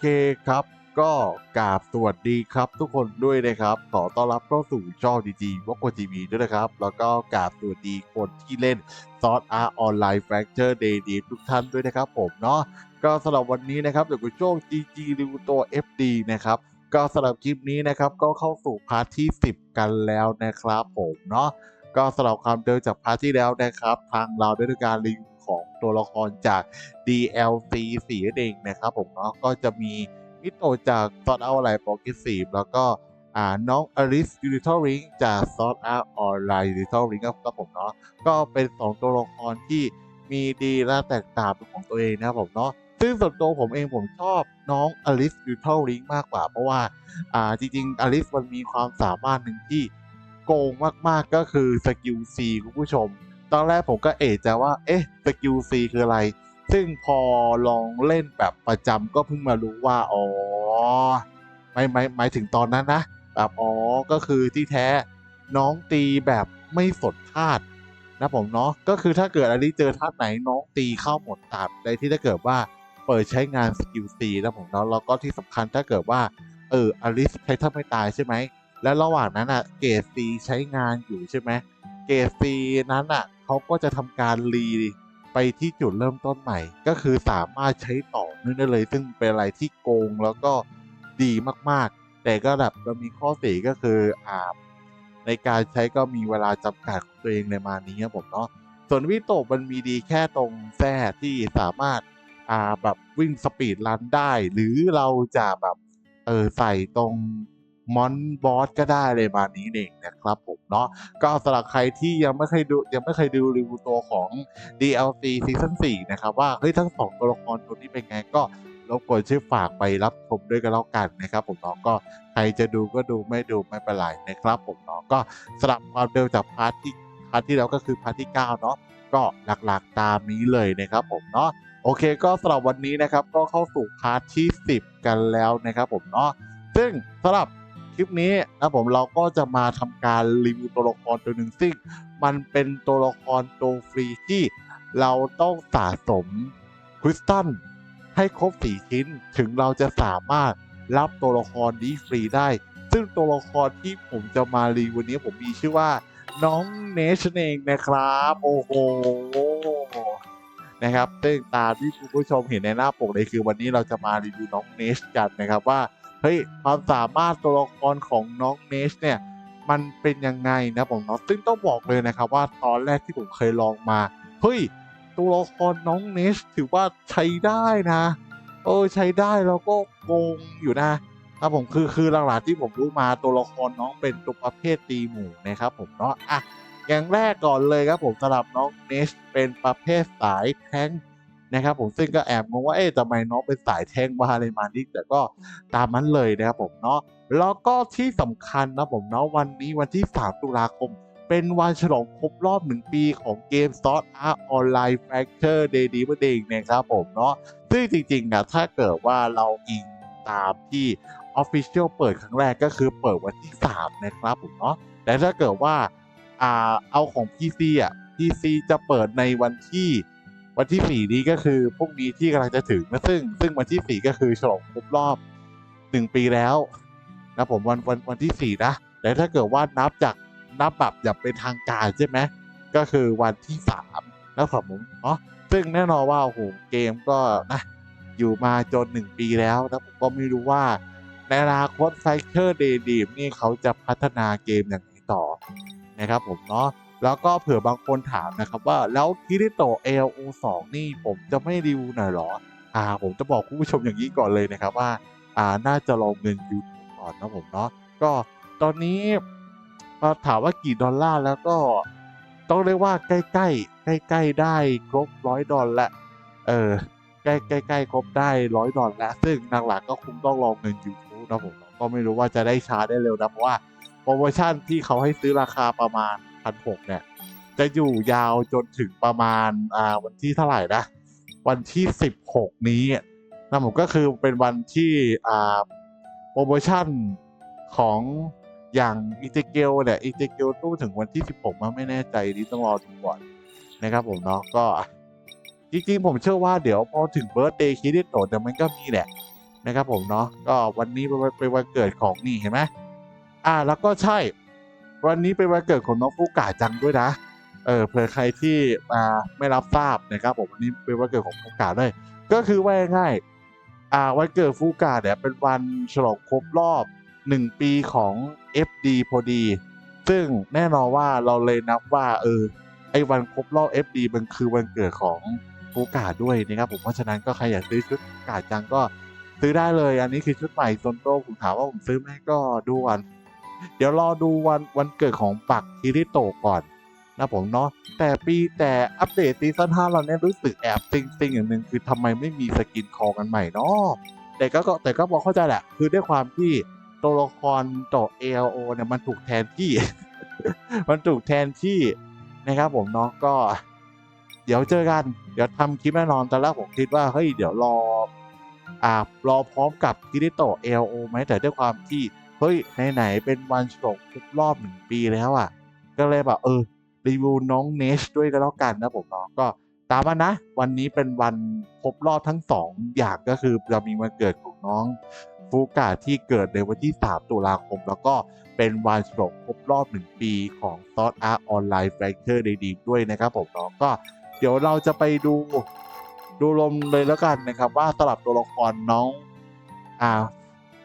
เคครับ ก็กราบสวัสดีครับ ทุกคนด้วยนะครับ ขอต้อนรับเข้าสู่ช่องดีจีวอกโกทีวีด้วยนะครับ แล้วก็กราบสวัสดีคนที่เล่นซอสอาร์ออนไลน์แฟกเจอร์เดย์ดีทุกท่านด้วยนะครับผมเนาะก็สำหรับวันนี้นะครับเดี๋ยวกับช่วง GG รีวิวตัว FD นะครับก็สำหรับคลิปนี้นะครับก็เข้าสู่พาร์ทที่ 10 กันแล้วนะครับผมเนาะก็สำหรับความเดิมจากพาร์ทที่แล้วนะครับ ทางเราได้ทำการรีวิว ของตัวละครจาก DLC สีเองนะครับผมเนาะก็จะมีมิโตจากซอ t เอาไลน์โปรเกรสซีฟแล้วก็อ่าน้องอลิสยูนิทอริงจากซอ t เอาออนไลน์ยูนิทอริงครับผมเนาะก็เป็น 2 ตัวละครที่มีดีและแตกต่างเป็นของตัวเองนะครับผมเนาะซึ่งส่วนตัวผมเองผมชอบน้องอลิสยูนิทอริงมากกว่า เพราะว่าอ่าจริงๆอลิสมันมีความสามารถหนึ่งที่โกงมากๆก็คือสกิลซีคุณผู้ชม ตอนแรกผมก็เอะใจว่า เอ๊ะสกิลซีคืออะไร ซึ่งพอลองเล่นแบบประจำก็เพิ่งมารู้ว่า อ๋อไม่ไม่หมายถึงตอนนั้นนะ แบบอ๋อก็คือที่แท้น้องตีแบบไม่สนธาตุนะผมเนาะก็คือถ้าเกิดอันนี้เจอธาตุไหนน้องตีเข้าหมดตามในที่ถ้าเกิดว่าเปิดใช้งานสกิลซีนะผมเนาะแล้วก็ที่สำคัญถ้าเกิดว่าเอออลิสใช้ถ้าไม่ตายใช่ไหม แล้วระหว่างนั้นอะเกรดซีใช้งานอยู่ใช่ไหมเกรดซีนั้นอะ เขาก็จะทำการรีไปที่จุดเริ่มต้นใหม่ ก็คือสามารถใช้ต่อเนื่องได้เลย ซึ่งเป็นอะไรที่โกงแล้วก็ดีมากๆ แต่ก็แบบเรามีข้อเสียก็คืออ่าในการใช้ก็มีเวลาจำกัดของตัวเองในมานี้ครับผมเนาะส่วนวิโตมันมีดีแค่ตรงแท้ที่สามารถอ่าแบบวิ่งสปีดรันได้ หรือเราจะแบบเออใส่ตรง มอนบอสก็ได้เลยมานี้เองนะครับผมเนาะก็สำหรับใครที่ยังไม่เคยดูยังไม่เคยดูรีวิวตัวของ DLC ซีซั่น4นะครับว่าเฮ้ยทั้งสองตัวละครตัวนี้เป็นไงก็รบกวนช่วยฝากไปรับชมด้วยกันแล้วกันนะครับ ผมเนาะก็ใครจะดูก็ดูไม่ดูไม่เป็นไรนะครับ ผมเนาะก็สำหรับความเร็วจากพาร์ทที่พาร์ทที่แล้วก็คือพาร์ทที่9เนาะก็หลักๆตามนี้เลยนะครับ ผมเนาะโอเคก็สำหรับวันนี้นะครับก็เข้าสู่พาร์ทที่ 10 กันแล้วนะครับ ผมเนาะซึ่งสำหรับ คลิปนี้นะผมเราก็จะมาทำการรีวิวตัวละครตัวหนึ่งซึ่งมันเป็นตัวละครตัวฟรีที่เราต้องสะสมคริสตัลให้ครบสี่ชิ้นถึงเราจะสามารถรับตัวละครนี้ฟรีได้ ซึ่งตัวละครที่ผมจะมารีวิววันนี้ผมมีชื่อว่า น้องเนชเองนะครับ โอ้โหนะครับซึ่งตามที่คุณผู้ชมเห็นในหน้าปกเลยคือวันนี้เราจะมารีวิวน้องเนชกันนะครับว่า เฮ้ยความสามารถตัวละครของน้องเนชเนี่ยมันเป็นยังไงนะผมเนาะซึ่งต้องบอกเลยนะครับว่าตอนแรกที่ผมเคยลองมาเฮ้ยตัวละครน้องเนชถือว่าใช้ได้นะเออใช้ได้แล้วก็โกงอยู่นะครับผมคือคือหลักๆที่ผมรู้มาตัวละครน้องเป็นตัวประเภทตีหมู่นะครับผมเนาะอะอย่างแรกก่อนเลยครับผมสำหรับน้องเนชเป็นประเภทสายแทง นะครับผมซึ่งก็แอบงงว่าเอ๊ะทำไมน้องเป็นสายแทงว่าอะไรมานี่แต่ก็ตามนั้นเลยนะครับผมเนาะแล้วก็ที่สำคัญนะผมเนาะวันนี้วันที่ 3 ตุลาคม เป็นวันฉลองครบรอบ 1 ปีของเกม s o ต Art Online Fracture Day นี้นั่นเองนะครับผมเนาะซึ่งจริงๆอะถ้าเกิดว่าเราอิงตามที่ Official เปิดครั้งแรกก็คือเปิดวันที่ 3 นะครับผมเนาะแต่ถ้าเกิดว่าอ่าเอาของ PC อะ PC จะเปิดในวันที่ วันที่ 4 นี้ก็คือพรุ่งนี้ที่กำลังจะถึงนะซึ่ง ซึ่งวันที่ 4 ก็คือฉลองครบรอบ 1 ปีแล้วนะผมวันวันวันที่ 4 นะแต่ถ้าเกิดว่านับจากนับแบบอย่างเป็นทางการใช่ไหมก็คือวันที่3แล้วผมเนาะซึ่งแน่นอนว่าโอ้โหเกมก็นะอยู่มาจน 1 ปีแล้วนะผมก็ไม่รู้ว่าในอนาคตไฟเชอร์เดย์ดีมนี่เขาจะพัฒนาเกมอย่างไรต่อนะครับผมเนาะ แล้วก็เผื่อบางคนถามนะครับว่าแล้วคิริโตะ LO2 นี่ผมจะไม่รีวิวหน่อยเหรอ อ่า ผมจะบอกคุณผู้ชมอย่างนี้ก่อนเลยนะครับว่า อ่า น่าจะลองเงิน YouTube ก่อนนะผมเนาะ ก็ตอนนี้มาถามว่ากี่ดอลลาร์แล้วก็ต้องเรียกว่าใกล้ๆใกล้ๆได้ครบร้อยดอลละเออใกล้ใกล้ใกล้ครบได้ร้อยดอลล้วซึ่งหลักๆก็คงต้องลองเงิน YouTube นะผมก็ไม่รู้ว่าจะได้ช้าได้เร็วนะเพราะว่าโปรโมชั่นที่เขาให้ซื้อราคาประมาณ พันหกเนี่ย จะอยู่ยาวจนถึงประมาณอ่าวันที่เท่าไหร่นะ วันที่สิบหกนี้นะผมก็คือเป็นวันที่อ่าโปรโมชั่นของอย่างอีเจเกลเนี่ยอีเจเกลตู้ถึงวันที่สิบหกมาไม่แน่ใจนี่ต้องรอดูก่อนนะครับผมเนาะก็จริงๆผมเชื่อว่าเดี๋ยวพอถึงเบิร์ d เดย์คิดโตเดี๋ยวมันก็มีแหละนะครับผมเนาะก็วันนี้เป็นวันเกิดของนี่เห็นไหมอ่าแล้วก็ใช่ วันนี้เป็นวันเกิดของน้องฟูกาจังด้วยนะเออเผื่อใครที่อ่าไม่รับทราบนะครับผมวันนี้เป็นวันเกิดของฟูกาด้วยก็คือว่าง่ายอ่าวันเกิดฟูกาเนี่ยเป็นวันฉลองครบรอบหนึ่งปีของ FD พอดี ซึ่งแน่นอนว่าเราเลยนับว่าเออไอ้วันครบรอบ FD มันคือวันเกิดของฟูกาด้วยนะครับผมเพราะฉะนั้นก็ใครอยากซื้อชุดกาจังก็ซื้อได้เลย อันนี้คือชุดใหม่โซนโตวผมถามว่าผมซื้อไหมก็ดูวัน เดี๋ยวรอดูวันวันเกิดของปักคิริโตก่อนนะผมเนาะแต่ปีแต่อัปเดตซีซั่น5เราเนี่ยรู้สึกแอบซิงซิงอย่างหนึ่งคือทำไมไม่มีสกินคอกันใหม่เนาะแต่ก็แต่ก็พอเข้าใจแหละ คือด้วยความที่ตัวละครต่อ ALO เนี่ยมันถูกแทนที่ มันถูกแทนที่นะครับผมเนาะก็ เดี๋ยวเจอกัน เดี๋ยวทำคลิปแน่นอนตอนแรกผมคิดว่าเฮ้ยเดี๋ยวรออ่ารอพร้อมกับคิริโตะ ALO ไหมแต่ด้วยความที่ ฮ้ยไหนๆเป็นวันฉลองครบรอบหนึ่งปีแล้วอะ ก็เลยแบบเออรีวิวน้องเนชด้วยก็แล้วกันนะผมเนาะก็ตามมานะ วันนี้เป็นวันครบรอบทั้งสองอย่างก็คือเรามีวันเกิดของน้องฟูกาที่เกิดในวันที่ 3 ตุลาคม แล้วก็เป็นวันฉลองครบรอบหนึ่งปีของซอสอาร์ออนไลน์แฟกเตอร์ดีด้วยนะครับผมเนาะก็เดี๋ยวเราจะไปดูดูลมเลยแล้วกันนะครับ ว่าสลับตัวละครน้องอ่า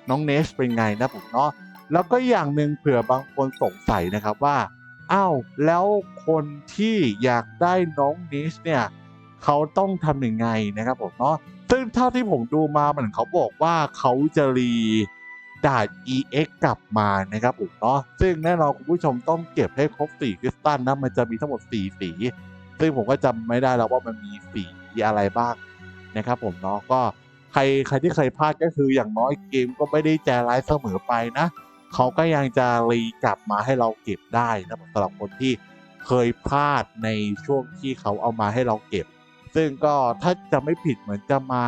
น้องเนชเป็นไงนะผมเนาะแล้วก็อย่างหนึ่งเผื่อบางคนสงสัยนะครับว่าอ้าวแล้วคนที่อยากได้น้องเนชเนี่ยเขาต้องทำยังไงนะครับผมเนาะซึ่งเท่าที่ผมดูมาเหมือนเขาบอกว่าเขาจะรีดาน EX กลับมานะครับผมเนาะซึ่งแน่นอนคุณผู้ชมต้องเก็บให้ครบ4คริสตัลนะมันจะมีทั้งหมด 4 สี ซึ่งผมก็จำไม่ได้แล้วว่ามันมีสีอะไรบ้างนะครับผมเนาะก็ ใครใครที่เคยพลาดก็คืออย่างน้อยเกมก็ไม่ได้ใจร้ายเสมอไปนะ เขาก็ยังจะรีกลับมาให้เราเก็บได้นะสำหรับคนที่เคยพลาดในช่วงที่เขาเอามาให้เราเก็บ ซึ่งก็ถ้าจะไม่ผิดเหมือนจะมา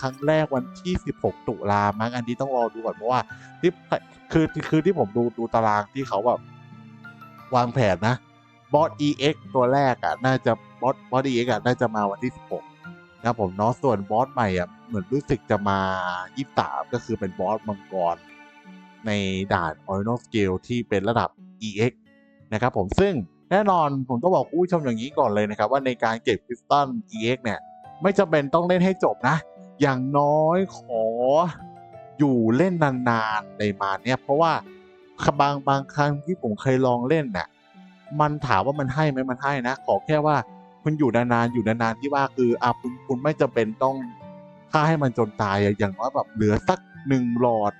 ครั้งแรกวันที่ 16 ตุลามั้งอันนี้ต้องรอดูก่อนเพราะว่าที่คือคือที่ผมดูดูตารางที่เขาแบบวางแผนนะบอส EX ตัวแรกอะน่าจะบอสบอส EX อะน่าจะมาวันที่ 16นะครับผมเนาะส่วนบอสใหม่อะเหมือนรู้สึกจะมา23ก็คือเป็นบอสมังกร ในด่าน o r i g i n a l Scale ที่เป็นระดับ EX นะครับผมซึ่งแน่นอนผมต้องบอกผู้ชมอย่างนี้ก่อนเลยนะครับ ว่าในการเก็บคริสตัล EX เนี่ย ไม่จำเป็นต้องเล่นให้จบนะ อย่างน้อยขออยู่เล่นนานๆในมาเนี่ย เพราะว่าบางบางครั้งที่ผมเคยลองเล่นน่ะมันถามว่ามันให้ไหมมันให้นะ ขอแค่ว่าคุณอยู่นานๆอยู่นานๆที่ว่าคืออะคุณคุณไม่จำเป็นต้อง ฆ่าให้มันจนตายอย่างน้อยแบบเหลือสักหนึ่งหลอด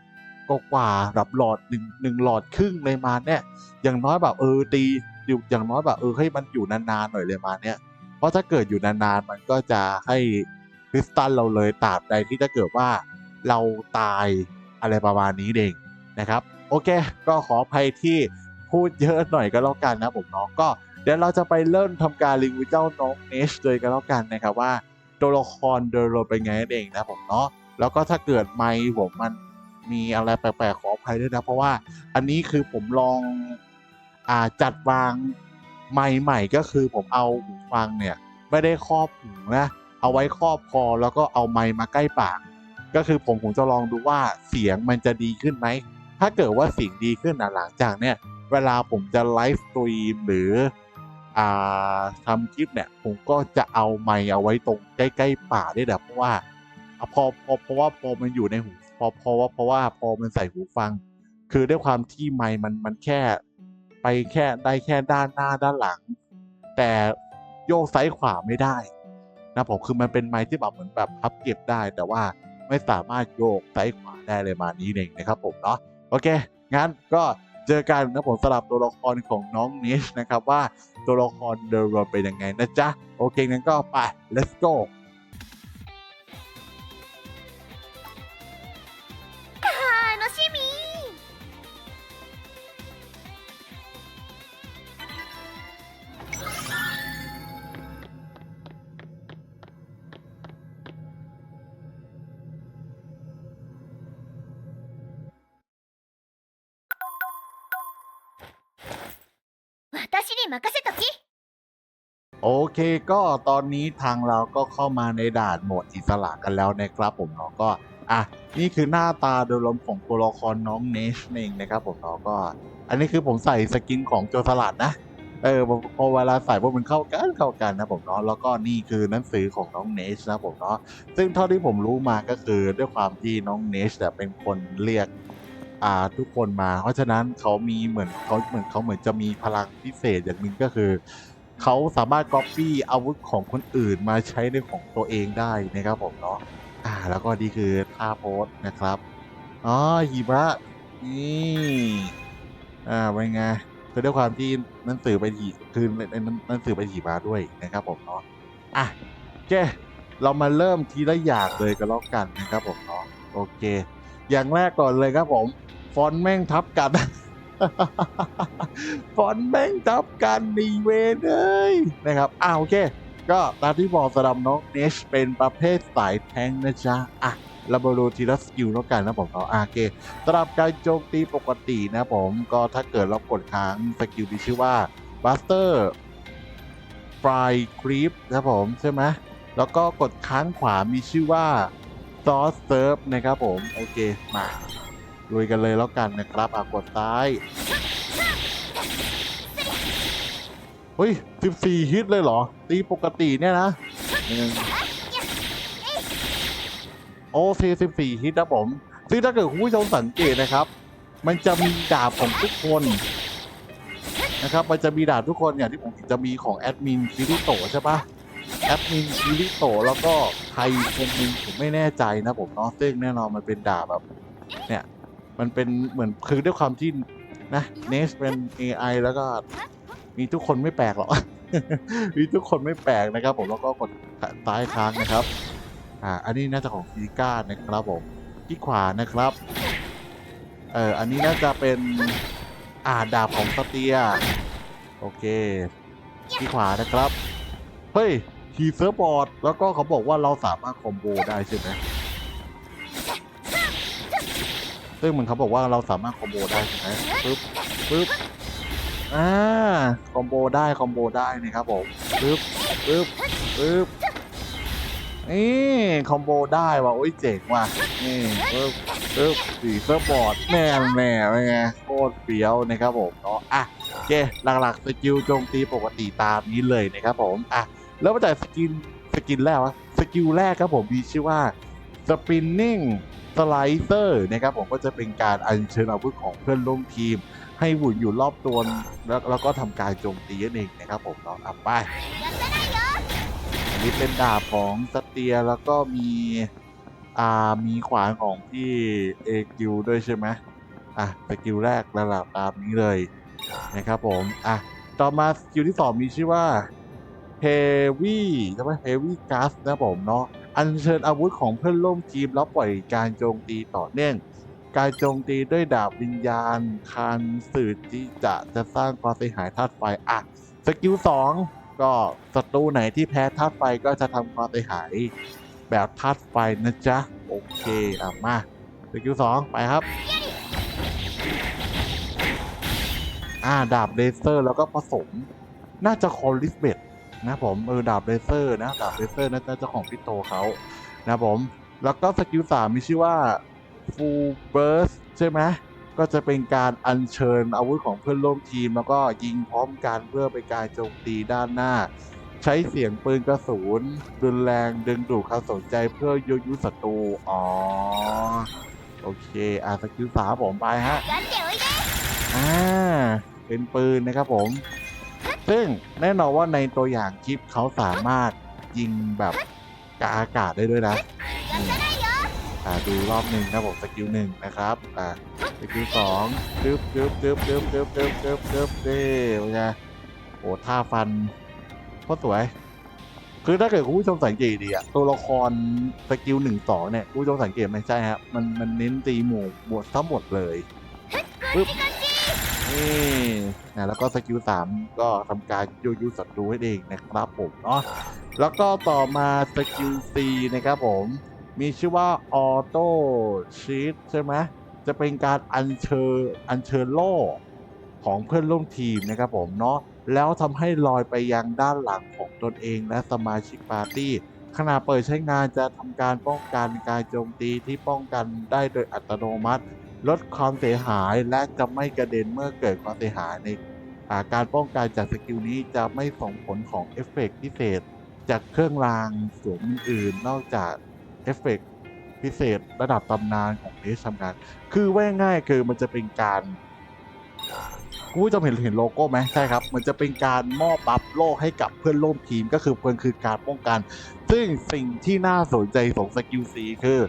ก็กว่าแบบหลอดหนึ่งหนึ่งหลอดครึ่งเลยมาเนี่ย อย่างน้อยแบบเออตีอยู่อย่างน้อยแบบเออให้มันอยู่นานๆหน่อยเลยมาเนี่ย เพราะถ้าเกิดอยู่นานๆมันก็จะให้คริสตัลเราเลยตราบใดที่ถ้าเกิดว่าเราตายอะไรประมาณนี้เองนะครับ โอเค ก็ขออภัยที่พูดเยอะหน่อยก็แล้วกันนะผมเนาะก็เดี๋ยวเราจะไปเริ่มทำการรีวิวเจ้าน้องเนชเลยก็แล้วกันนะครับว่า ตัวละครโดยรวมเป็นไงนั่นเองนะผมเนาะแล้วก็ถ้าเกิดไมค์ผมมันมีอะไรแปลกๆขออภัยด้วยนะ เพราะว่าอันนี้คือผมลองอ่าจัดวางไมค์ใหม่ก็คือผมเอาหูฟังเนี่ยไม่ได้ครอบหูนะเอาไว้ครอบคอแล้วก็เอาไมค์มาใกล้ปาก ก็คือผมผมจะลองดูว่าเสียงมันจะดีขึ้นไหมถ้าเกิดว่าเสียงดีขึ้นนะหลังจากเนี่ยเวลาผมจะไลฟ์สตรีมหรือ ทำคลิปเนี่ยผมก็จะเอาไมค์เอาไว้ตรงใกล้ๆป่ากด้วยนะเพราะว่าอะพอพอเพราะว่าพอมันอยู่ในหูพอเพราะว่าเพราะว่าพอมันใส่หูฟัง คือด้วยความที่ไมค์มันมันแค่ไปแค่ได้แค่ด้านหน้าด้านหลัง แต่โยกซ้ายขวาไม่ได้นะผมคือมันเป็นไมค์ที่แบบเหมือนแบบพับเก็บได้ แต่ว่าไม่สามารถโยกซ้ายขวาได้เลยมานี้เองนะครับผมเนาะโอเคงั้นก็ เจอกันนะผมสลับตัวละครของน้องนิชนะครับว่าตัวละครเดรวมเป็นยังไงนะจ๊ะ โอเคงั้นก็ไป let's go 私に任せとき โอเคก็ตอนนี้ทางเราก็เข้ามาในด่านโหมดอิสระกันแล้วนะครับผมเนาะก็ อ่ะ นี่คือหน้าตาโดยรวมของตัวละครน้องเนชเองนะครับผมเนาะก็ อันนี้คือผมใส่สกินของโจรสลัดนะ เออพอพอเวลาใส่พวกมันเข้ากันเข้ากันนะผมเนาะแล้วก็นี่คือหนังสือของน้องเนชนะผมเนาะซึ่งเท่าที่ผมรู้มาก็คือด้วยความที่น้องเนชเนี่ยเป็นคนเรียก อ่าทุกคนมา เพราะฉะนั้นเขามีเหมือนเขาเหมือนเขาเหมือนจะมีพลังพิเศษอย่างหนึ่งก็คือ เขาสามารถก๊อปปี้อาวุธของคนอื่นมาใช้ในของตัวเองได้นะครับผมเนาะอ่า แล้วก็นี่คือท่าโพสต์นะครับอ๋อหิมะนี่อ่าเป็นไงคือด้วยความที่หนังสือเป็นหีคือในในหนังสือเป็นหิมะด้วยนะครับผมเนาะอะโอเคเรามาเริ่มทีละอย่างเลยกันแล้วกันนะครับผมเนาะโอเค อย่างแรกก่อนเลยครับผม ฟอนแม่งทับกัน ฟอนแม่งทับกันนีเวนเอ้ยนะครับอ่าวโอเค ก็ตามที่บอกสำหรับน้องเนชเป็นประเภทสายแทงนะจ๊ะอะเรามาดูทีละสกิลแล้วกันนะผมเนาอะโอเคสำหรับการโจมตีปกตินะผมก็ถ้าเกิดเรากดค้างสกิลที่ชื่อว่า Buster Fry Creep นะผมใช่ไหมแล้วก็กดค้างขวามีชื่อว่า Source Serve นะครับผม โอเค มา ลุยกันเลยแล้วกันนะครับอะกดซ้าย เฮ้ย 14 ฮิตเลยเหรอ ตีปกติเนี่ยนะโอเค14ฮิตนะผม ซึ่งถ้าเกิดคุณผู้ชมสังเกตนะครับ มันจะมีดาบของทุกคนนะครับ มันจะมีดาบทุกคนอย่างที่ผมจะมีของแอดมินคิริโตใช่ปะแอดมินคิริโตแล้วก็ใครคนหนึงผมไม่แน่ใจนะผมเนาะซึ่งแน่นอนมันเป็นดาบแบบเนี่ย มันเป็นเหมือนคือด้วยความที่นะเนสเป็น AI แล้วก็มีทุกคนไม่แปลกหรอก มีทุกคนไม่แปลกนะครับ ผมแล้วก็กดซ้ายค้างนะครับ อ่า อันนี้น่าจะของฟีก้านะครับผมที่ขวานะครับ เอออันนี้น่าจะเป็นอ่าดาบของสเตีย โอเคที่ขวานะครับ เฮ้ยคีเซิร์ฟบอร์ด แล้วก็เขาบอกว่าเราสามารถคอมโบได้ใช่ไหม ซึ่งเหมือนเขาบอกว่าเราสามารถคอมโบได้ใช่ไหมปึ๊บปึ๊บอ่าคอมโบได้คอมโบได้นะครับผมปึ๊บปึ๊บปึ๊บนี่คอมโบได้ว่ะโอ้ยเจ๋งว่ะนี่ปึ๊บปึ๊บสีเสื้อบอร์ดแน่แน่ไงโคตรเฟี้ยวนะครับผมเนาะอะโอเคหลักๆสกิลโจมตีปกติตามนี้เลยนะครับผมอะแล้วมาจากสกินสกินแรกวะสกิลแรกครับผมมีชื่อว่า spinning slicer นะครับผมก็จะเป็นการอัญเชิญอาวุธของเพื่อนร่วมทีม ให้หมุนอยู่รอบตัวแล้วแล้วก็ทำการโจมตีนั่นเองนะครับผมเนาะอะไปอันนี้เป็นดาบของสเตียแล้วก็มีอ่ามีขวานของพี่เอกิวด้วยใช่ไหมอะสกิลแรกระดับตามนี้เลยนะครับผมอะต่อมาสกิลที่สองมีชื่อว่า Heavy ใช่ไหม Heavy Gas นะผมเนาะ อัญเชิญอาวุธของเพื่อนร่วมทีมแล้วปล่อยการโจมตีต่อเนื่อง การโจมตีด้วยดาบวิญญาณคันสื่อที่จะจะสร้างความเสียหายธาตุไฟอะสกิลสองก็ศัตรูไหนที่แพ้ธาตุไฟก็จะทำความเสียหายแบบธาตุไฟนะจ๊ะ โอเคอะมาสกิลสองไปครับอ่าดาบเลเซอร์แล้วก็ผสม น่าจะคอลิสเบต นะผมเออดาบเลเซอร์นะดาบเลเซอร์นะเจ้าของพิโตเขานะผมแล้วก็สกิลสามมีชื่อว่า full burst ใช่ไหมก็จะเป็นการอัญเชิญอาวุธของเพื่อนร่วมทีม แล้วก็ยิงพร้อมกันเพื่อไปการโจมตีด้านหน้า ใช้เสียงปืนกระสุนรุนแรงดึงดูดความสนใจเพื่อยุยุศัตรูอ๋อโอเคอาสกิลสามผมไปฮะอ่าเป็นปืนนะครับผม ซึ่งแน่นอนว่าในตัวอย่างคลิปเขาสามารถยิงแบบกาอากาศได้ด้วยนะอ่าดูรอบหนึ่งนะผมสกิลหนึ่งนะครับอ่าสกิลสองดึบดึบดึบดึบดึบดึบดึบดึบเด้เป็นไงโอ้ท่าฟันโคตรสวย คือถ้าเกิดคุณผู้ชมสังเกตดีอะตัวละครสกิลหนึ่งสองเนี่ยคุณผู้ชมสังเกตไหมใช่ครับมันมันเน้นตีหมู่หมดทั้งหมดเลยปึ๊บ นี่นะแล้วก็สกิลสามก็ทำการยูยูศัตรูให้เองนะครับผมเนาะแล้วก็ต่อมาสกิล C นะครับผม มีชื่อว่าออโต้ชีตใช่ไหมจะเป็นการอัญเชิญอัญเชิญโล่ของเพื่อนร่วมทีมนะครับผมเนาะแล้วทำให้ลอยไปยังด้านหลังของตนเองและสมาชิกปาร์ตี้ขณะเปิดใช้งานจะทำการป้องกันการโจมตีที่ป้องกันได้โดยอัตโนมัติ ลดความเสียหายและจะไม่กระเด็นเมื่อเกิดความเสียหายในาการป้องกันจากสกิลนี้จะไม่ส่งผลของเอฟเฟกต์พิเศษ จากเครื่องรางสวมอื่นนอกจากเอฟเฟกต์พิเศษระดับตำนานของเนสทำงาน คือว่าง่ายคือมันจะเป็นการคุณผู้ชมเห็นเห็นโลโก้ไหมใช่ครับ มันจะเป็นการมอบบัฟโลกให้กับเพื่อนร่วมทีมก็คือมันคือการป้องกัน ซึ่งสิ่งที่น่าสนใจของสกิลซีคือ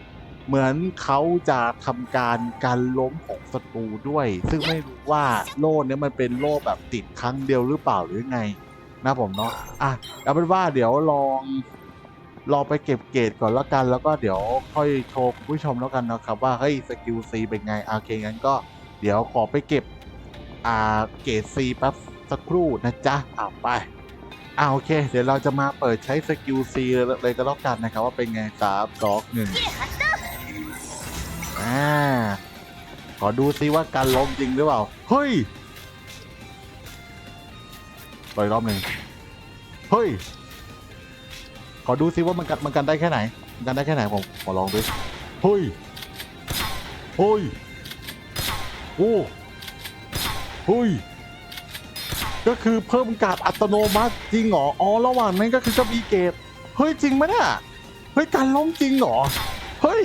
เหมือนเขาจะทำการการล้มของศัตรูด้วย ซึ่งไม่รู้ว่าโล่เนี้ยมันเป็นโล่แบบติดครั้งเดียวหรือเปล่าหรือไง นะผมเนาะอะเอาเป็นว่าเดี๋ยวลองลองไปเก็บเกรดก่อนแล้วกัน แล้วก็เดี๋ยวค่อยโชว์ผู้ชมแล้วกันนะครับว่าเฮ้ยสกิลซีเป็นไงโอเคงั้นก็เดี๋ยวขอไปเก็บอ่าเกรดซีแป๊บสักครู่นะจ๊ะอ่าไปอ่าโอเค เดี๋ยวเราจะมาเปิดใช้สกิลซีเลยก็แล้วกันนะครับว่าเป็นไงสามสองหนึ่ง อ่า ขอดูซิว่าการล้มจริงหรือเปล่า เฮ้ยต่อยรอบหนึ่งเฮ้ย ขอดูซิว่ามันกันมันกันได้แค่ไหนมันกันได้แค่ไหนผมขอลองดูเฮ้ย เฮ้ย โอ้เฮ้ย ก็คือเพิ่มการอัตโนมัติจริงเหรอ อ๋อ ระหว่างนั้นก็คือจะมีเกตเฮ้ย จริงไหมเนี่ย เฮ้ย การล้มจริงเหรอ เฮ้ย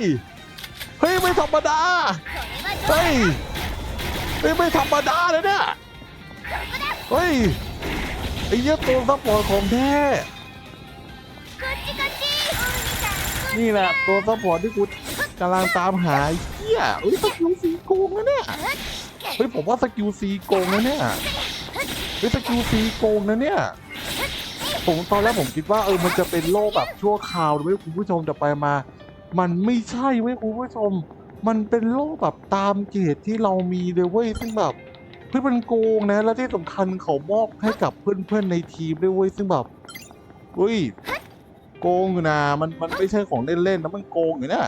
เฮ้ย ไม่ธรรมดา เฮ้ยนี่ไม่ธรรมดาเลยเนี่ย เฮ้ย ไอ้เยี่ยตัวซัพพอร์ตของแท้ นี่แหละตัวซัพพอร์ตที่กูกำลังตามหาเฮียเฮ้ยสกิลสีโกงนะเนี่ย เฮ้ยผมว่าสกิลสีโกงนะเนี่ย เฮ้ยสกิลสีโกงนะเนี่ย ผมตอนแรกผมคิดว่าเออมันจะเป็นโลกแบบชั่วคราวหรือไม่คุณผู้ชมจะไปมา มันไม่ใช่เว้ยคุณผู้ชม มันเป็นโล่แบบตามเกรดที่เรามีเลยเว้ยซึ่งแบบเพื่อนมันโกงนะ แล้วที่สำคัญเขามอบให้กับเพื่อนๆในทีมด้วยเว้ยซึ่งแบบเฮ้ยโกงอยู่นะมันมันไม่ใช่ของเล่นๆนะมันโกงอยู่เนี่ย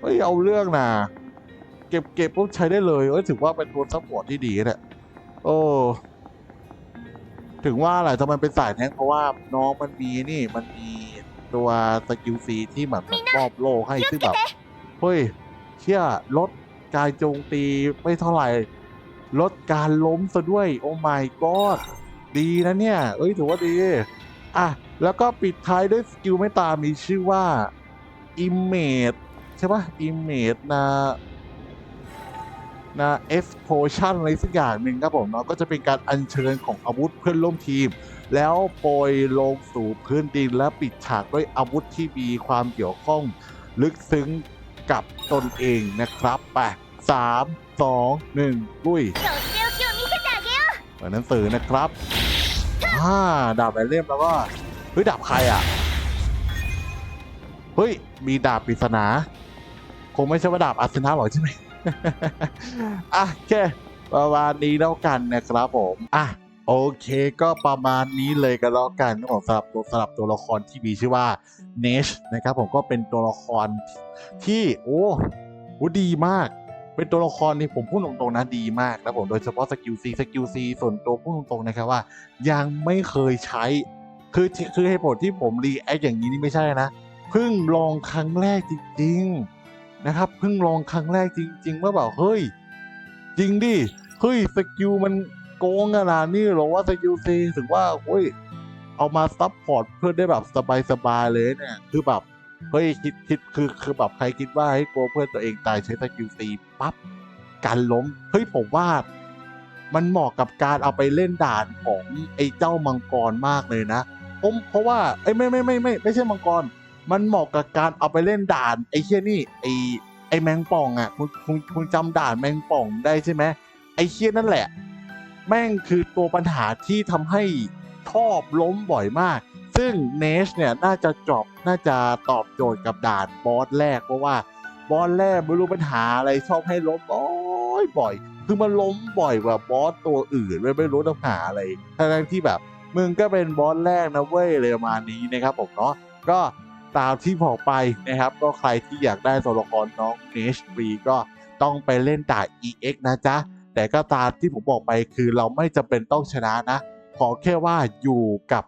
เฮ้ยเอาเรื่องนะเก็บเก็บปุ๊บใช้ได้เลยเอ้ยถือว่าเป็นตัวซัพพอร์ตที่ดีเนี่ยโอ้ถึงว่าแหละทำไมเป็นสายแท้งเพราะว่าน้องมันมีนี่มันมี ตัวสกิลซีที่แบบมันมอบโลให้ซึ่งแบบเฮ้ยเชื่อลดการโจมตีไม่เท่าไหร่ ลดการล้มซะด้วย โอ้ my god ดีนะเนี่ย เอ้ยถือว่าดี อะ แล้วก็ปิดท้ายด้วยสกิลไม่ตามมีชื่อว่า Image ใช่ปะ Image นะนะ explosion อะไรสักอย่างหนึ่งครับผมเนาะก็จะเป็นการอัญเชิญของอาวุธเพื่อนร่วมทีม แล้วโปรยลงสู่พื้นดินและปิดฉากด้วยอาวุธที่มีความเกี่ยวข้อง ลึกซึ้งกับตนเองนะครับไปสามสองหนึ่งลุยเปินหนังสือนะครับห้าดาบไปวนเล่มแล้วก็เฮ้ยดาบใครอะเฮ้ยมีดาบปริศนาคงไม่ใช่ว่าดาบอาสนะหรอกใช่ไหมอะแค่ประมาณนี้แล้วกันนะครับผม อะ โอเคก็ประมาณนี้เลยกันแล้วกันของสำหรับตัวสำหรับตัวละครที่มีชื่อว่าเนชนะครับผมก็เป็นตัวละครที่โอ้โหดีมาก เป็นตัวละครที่ผมพูดตรงๆนะดีมากนะผมโดยเฉพาะสกิลซีสกิลซีส่วนตัวพูดตรงๆนะครับว่า ยังไม่เคยใช้ คือคือเหตุผลที่ผมรีแอคอย่างนี้นี่ไม่ใช่นะเพิ่งลองครั้งแรกจริง ๆนะครับเพิ่งลองครั้งแรกจริง ๆ เมื่อแบบเฮ้ย จริงดิเฮ้ยสกิลมัน โกงขนาดนี้หรอว่าสกิลซีถึงว่าเฮ้ยเอามาซับพอร์ตเพื่อนได้แบบสบายๆเลยเนี่ย คือแบบเฮ้ยคิดคิดคือคือแบบใครคิดว่าให้กลัวเพื่อนตัวเองตายใช้สกิลซีปั๊บการล้มเฮ้ยผมว่ามันเหมาะกับการเอาไปเล่นด่านของไอ้เจ้ามังกรมากเลยนะผมเพราะว่าไอ้ไม่ไม่ไม่ไม่ไม่ใช่มังกร มันเหมาะกับการเอาไปเล่นด่านไอ้เชี่ยนี่ไอ้ไอ้แมงป่องอะคุณคุณคุณจำด่านแมงป่องได้ใช่ไหมไอ้เชี่ยนั่นแหละ แม่งคือตัวปัญหาที่ทำให้ชอบล้มบ่อยมาก ซึ่งเนชเนี่ยน่าจะจอบน่าจะตอบโจทย์กับด่านบอสแรก เพราะว่าบอสแรกไม่รู้ปัญหาอะไรชอบให้ล้มบ่อยบ่อย คือมันล้มบ่อยกว่าบอสตัวอื่นไม่รู้ปัญหาอะไรทั้งที่แบบมึงก็เป็นบอสแรกนะเว้ยเลยประมาณนี้นะครับผมเนาะก็ตามที่บอกไปนะครับ ก็ใครที่อยากได้ตัวละครน้องเนชฟรีก็ต้องไปเล่นด่าน EX นะจ๊ะ แต่ก็ตามที่ผมบอกไปคือเราไม่จำเป็นต้องชนะนะ ขอแค่ว่าอยู่กับ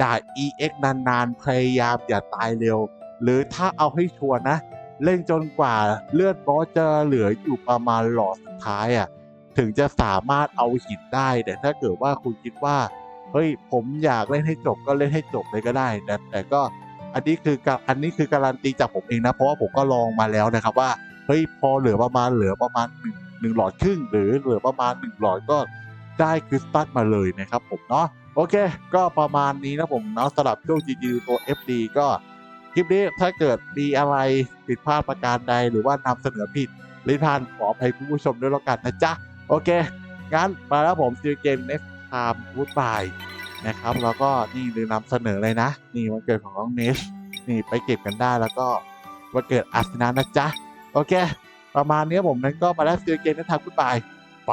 ด่า EX นานๆ พยายามอย่าตายเร็ว หรือถ้าเอาให้ชัวร์นะ เล่นจนกว่าเลือดบอสจะเหลืออยู่ประมาณหลอดสุดท้ายอะถึงจะสามารถเอาหินได้ แต่ถ้าเกิดว่าคุณคิดว่า เฮ้ย ผมอยากเล่นให้จบก็เล่นให้จบเลยก็ได้แต่แต่ก็อันนี้คือการอันนี้คือการันตีจากผมเองนะ เพราะว่าผมก็ลองมาแล้วนะครับว่า เฮ้ย พอเหลือประมาณเหลือประมาณหนึ่ง หนึ่งหลอดครึ่ง หรือเหลือประมาณหนึ่งหลอดก็ได้คริสตัลมาเลยนะครับผมเนาะโอเค ก็ประมาณนี้นะผมเนาะสำหรับช่วง GG ตัว FD ก็คลิปนี้ถ้าเกิดมีอะไรผิดพลาดประการใดหรือว่านำเสนอผิดลิทานขออภัยคุณผู้ชมด้วยแล้วกันนะจ๊ะ โอเค งั้นมาแล้วผมซีเกม next time goodbye นะครับ แล้วก็นี่ลืมนำเสนอเลยนะ นี่วันเกิดของน้องเนชนี่ไปเก็บกันได้แล้วก็วันเกิดอาร์เซนอลนะจ๊ะ โอเค ประมาณนี้ผมนั้นก็มาแล้วซีเกมนั้นทางคุณบายไป